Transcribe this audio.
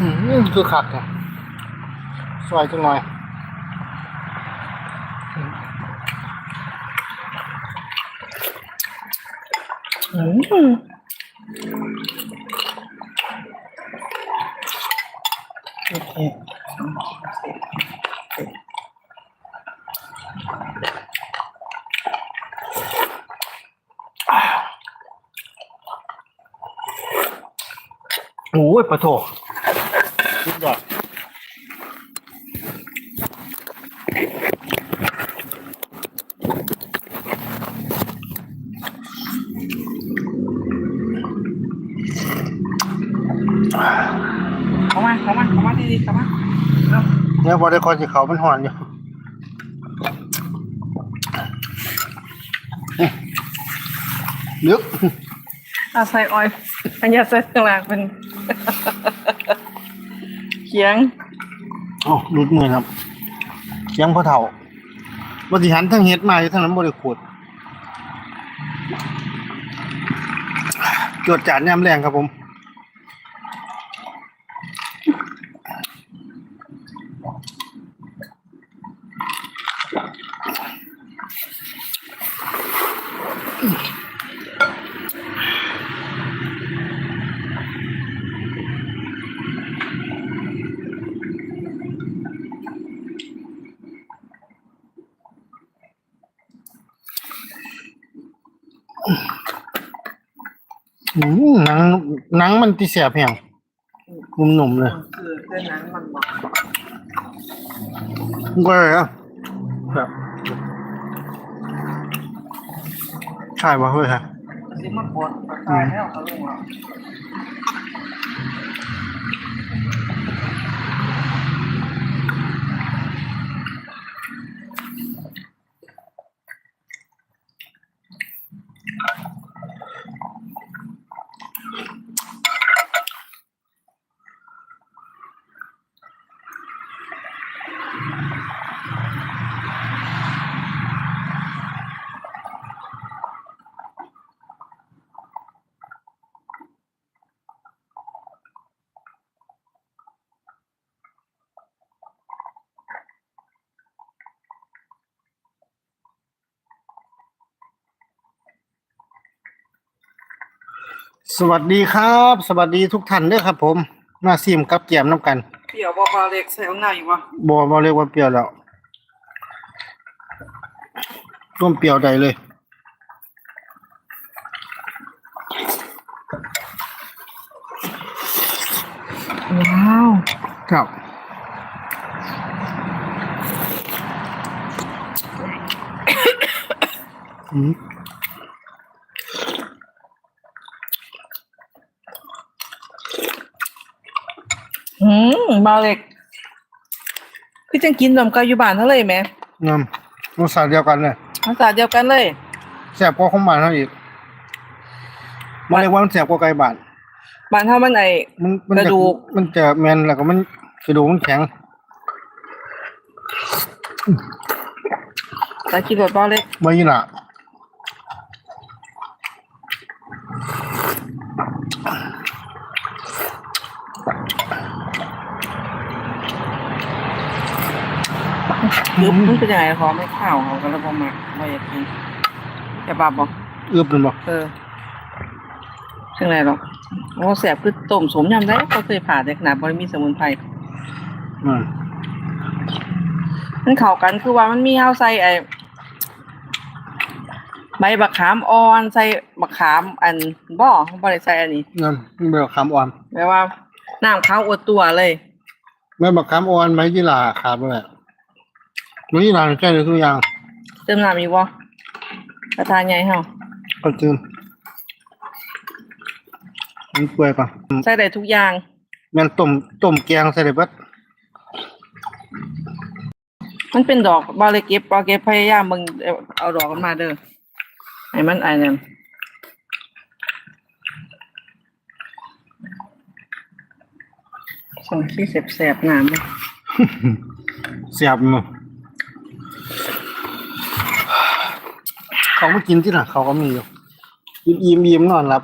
คือขักนะซอยจังหน่อยอืมโอเคโอ้ยปะโถ สุดยอดเข้ามาเข้ามาเข้ามาดีๆเข้ามาเอาเนี่ยบอได้คอนสิเขามันหอนอยู่ลึกเอาใส่ออยล์อันนี้ใส่ข้างล่างเป็น เคียงโอ้รุดมือครับเสียงพ่อเฒ่าบริหารทั้งเฮ็ดมาอยู่ทั้งนั้นบริขูดจวดจานยามแรงครับผมอืม หนังหนังมันติเสียบแหงนุ่มๆเลยคือเส้นนั้นมันบอกก็เลยอะแบบใช่ป่ะเฮ้ยฮะซิมาปวดตายแล้วเขาลงอ่ สวัสดีครับ สวัสดีทุกท่านด้วยครับ ผมมาซิมกับเกียมน้ำกันเปรี้ยวบ่พอเล็กใส่เอาหน้าอยู่วะบอบอเรียกว่าเปรี้ยวแล้วร่วมเปรี้ยวใดเลย ว้าว ครับอืม อืมเบาเล็กพี่จังกินนมเกาอยู่บ้านเท่าเลยไหมงามรสชาติเดียวกันเลยภาษาเดียวกันเลยแซ่บกว่าของบ้านเท่าอีกมันเรียกว่ามันแซ่บกว่าไก่บ้านบ้านเท่ามันไอมันมันกระจะดูก มันจะแมนแล้วก็มันกระดูกมันแข็ง แต่คิดว่าเบาเล็กบ่ยี่หล่ะ ยุบมันเป็นยังไงขอไม่ข้าวเขาก็แล้วพอมาไม่อยากกินจะบาบอกเอื้อบมันบ่เออเป็นไรหรอกโอ้แสบคือต้มสมยำได้ก็เคยผ่าแต่ขนาดบริมีสมุนไพรอืมมันเข้ากันคือว่ามันมีเฮาใส่ไอ้ใบบักขามอ่อนใส่บักขามอันบ่บ่ได้ใส่อันนี้งามมันเป็นคำอ่อนแปลว่าน้ำขาวอดตัวเลยแม่บักคำอ่อนไม้ยี่หล่าขาดไปเลย ไม้ยี่หล่าใช่เลยทุกอย่างเติมน้ำอีกบ่กระทานใหญ่เฮาก็จืมมันเปื่อยปะใส่ได้ทุกอย่างแมันต้มต้มแกงใส่ได้เบิดมันเป็นดอกบ่เลยเก็บบ่เก็บพยายามมึงเอาเอาดอกมันมาเด้อให้มันอันนั้นส่งที่แสบๆน้ำเลยเสียบมั้งเขาไม่กินที่ไหนเขาก็มีอยู่ยิ้มยิ้มยิ้มนอนหลับ